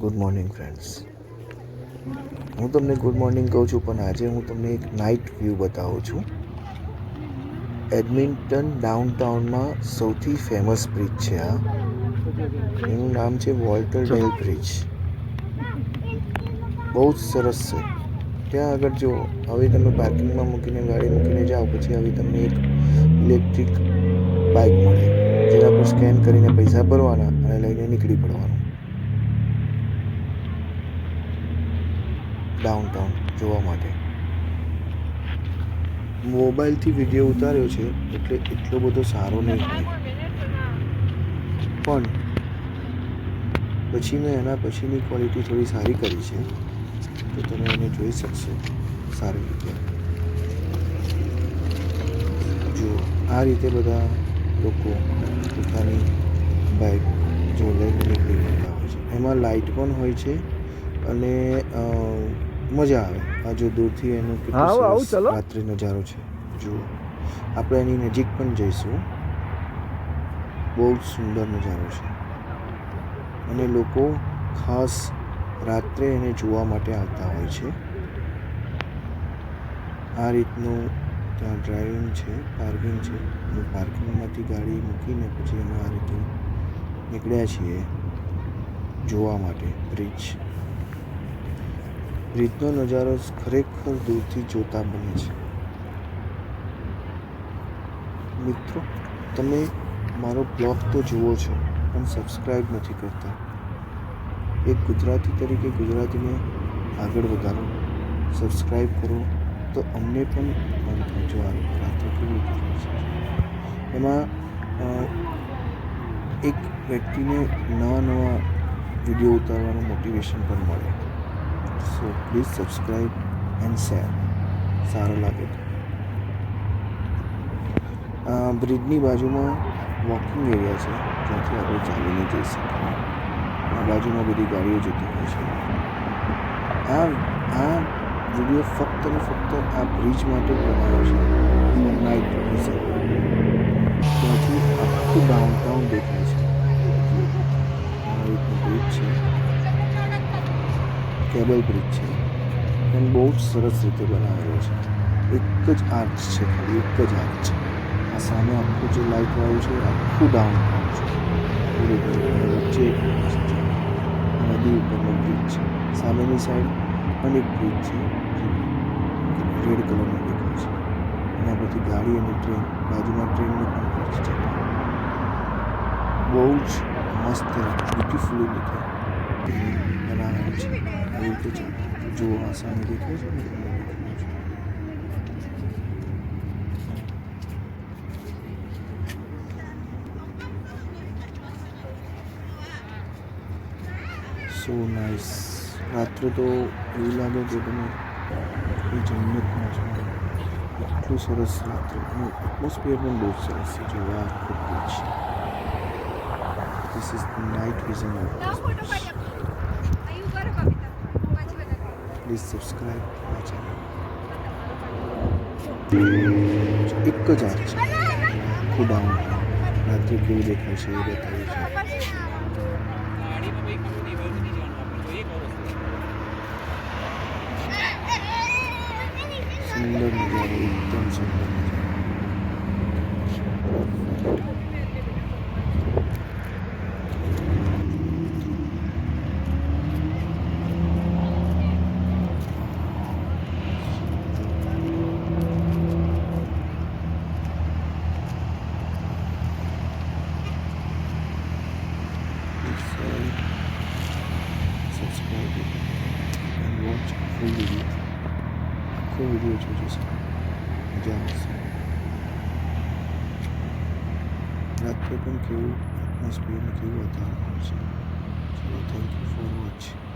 Good morning friends હું તમને good morning કહું છું પણ આજે હું તમને એક નાઇટ વ્યૂ બતાવું છું. એડમિન્ટન ડાઉનટાઉનમાં સૌથી ફેમસ બ્રિજ છે આ. એનું નામ છે વોલ્ટર ડેલ બ્રિજ બહુ જ સરસ છે. ત્યાં આગળ જો હવે તમે પાર્કિંગમાં મૂકીને ગાડી મૂકીને જાઓ પછી હવે તમને એક ઇલેક્ટ્રિક બાઇક મળે જેના પર સ્કેન કરીને પૈસા ભરવાના અને લઈને નીકળી પડવાનું. ડાઉનટાઉન જોવા માટે. મોબાઈલથી વીડિયો ઉતાર્યો છે, એટલે એટલો બધો સારો નહીં હોય. પણ પછી મેં એના પછીની ક્વોલિટી થોડી સારી કરી છે, તો તમે એને જોઈ શકશો. સારી રીતે. જો આ રીતે બધા લોકો પોતાની બાઇક જો લઈને નીકળી પડતા હોય છે. એમાં લાઇટ પણ હોય છે અને મજા આવે. આ જો દૂરથી એનો કેટલો સરસ. રાત્રે નજારો છે. જુઓ. આપણે એની નજીક પણ જઈશું. બહુ જ સુંદર નજારો છે. અને લોકો ખાસ રાત્રે એને જોવા માટે આવતા હોય છે. આ રીતનું ત્યાં ડ્રાઇવિંગ છે પાર્કિંગ છે. અને પાર્કિંગમાંથી ગાડી મૂકીને પછી અમે આ રીતે નીકળ્યા છીએ જોવા માટે. બ્રિજ. બ્રિજનો નજારો ખરેખર દૂરથી જોતા બને છે. મિત્રો, તમે મારો બ્લોગ તો જુઓ છો, પણ સબસ્ક્રાઈબ નથી કરતા. એક ગુજરાતી તરીકે ગુજરાતીને આગળ વધારો. સબસ્ક્રાઈબ કરો તો અમને પણ મન થાય રાત્રે કેવી રીતે એમાં એક વ્યક્તિને નવા નવા વીડિયો ઉતારવાનું મોટિવેશન પણ મળે. So please subscribe and share સારું લાગે. તો બ્રિજની બાજુમાં વોકિંગ એરિયા છે. જ્યાંથી આપણે ચાલીને જઈ શકીએ. આ બાજુમાં બધી ગાડીઓ જતી હોય છે. આ આ વીડિયો ફક્ત ને ફક્ત આ બ્રિજ માટે બનાવ્યો છે. નાઇટ વિઝન ત્યાંથી આખું ડાઉનટાઉન કેબલ બ્રિજ છે. પણ બહુ જ સરસ રીતે બનાવેલો છે. એક જ આર્ચ છે ખાલી, એક જ આર્ચ. છે આ સામે આખું જે લાઈટ વાળું છે આખું ડાઉન છે. પૂરેપૂરું વચ્ચે એક છે. નદી ઉપરનો બ્રિજ છે. સામેની સાઈડ પણ એક બ્રિજ છે રેડ કલરનો દેખાય છે. એના પછી ગાડી અને ટ્રેન બાજુમાં ટ્રેનનો પણ બ્રિજ છે. બહુ જ મસ્ત બ્યુટીફુલી છે છે દેખાય. છે ને તમને દેખાય છે સો નાઇસ રાત્રે તો એવું લાગે કે તમે એ જન્નતમાં છો એટલું સરસ રાત્રે અને એટમોસ્ફિયર પણ બહુ જ સરસ છે જો આ આખું beach this night vision. Please subscribe my channel એક જ આર છે આખું ડાઉન રાત્રે કેવું દેખાય છે એ બતાવ્યું છે. સુંદર નજારો એકદમ સુંદર નજારો And watch full video. Full video çalışıyorsun. Gelmez. Laptop'un keyboard atmosferini keyboard atmosferi. So thank you for watching.